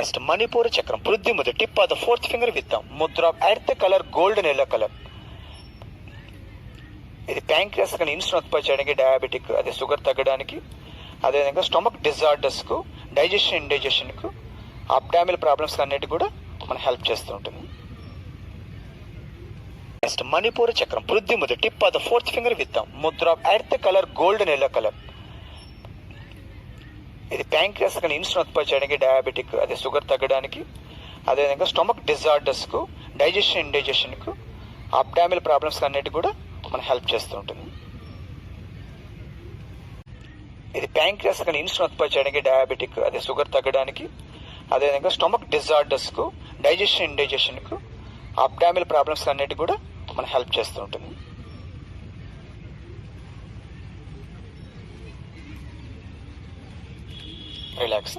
Next మణిపూర చక్రం వృద్ధి Mudra tip of the fourth finger with Mudra earth colour golden yellow colour ఇది pancreas కానీ insulin ఉత్పత్తి చేయడానికి డయాబెటిక్ అదే షుగర్ తగ్గడానికి అదేవిధంగా స్టొమక్ డిజార్డర్స్కు డైజెషన్ ఇండైజెషన్కు అబ్డామిల్ ప్రాబ్లమ్స్ అన్నిటి కూడా మన హెల్ప్ చేస్తూ ఉంటుంది. నెక్స్ట్ మణిపూర్ చక్రం వృద్ధి Mudra tip of the fourth finger with mudra earth colour golden yellow colour ఇది ప్యాంక్రియాస్ కానీ ఇన్సులిన్ ఉత్పత్తి చేయడానికి డయాబెటిక్ అదే షుగర్ తగ్గడానికి అదేవిధంగా స్టొమక్ డిజార్డర్స్కు డైజెషన్ ఇండైజెషన్కు అబ్డామిల్ ప్రాబ్లమ్స్ అన్నిటి కూడా మనం హెల్ప్ చేస్తూ ఉంటుంది. ఇది ప్యాంక్రియాస్ కానీ ఇన్సులిన్ ఉత్పత్తి చేయడానికి డయాబెటిక్ అదే షుగర్ తగ్గడానికి అదేవిధంగా స్టొమక్ డిజార్డర్స్కు డైజెషన్ ఇండైజెషన్కు అబ్డామిల్ ప్రాబ్లమ్స్ అన్నిటి కూడా మనం హెల్ప్ చేస్తూ ఉంటుంది. relax.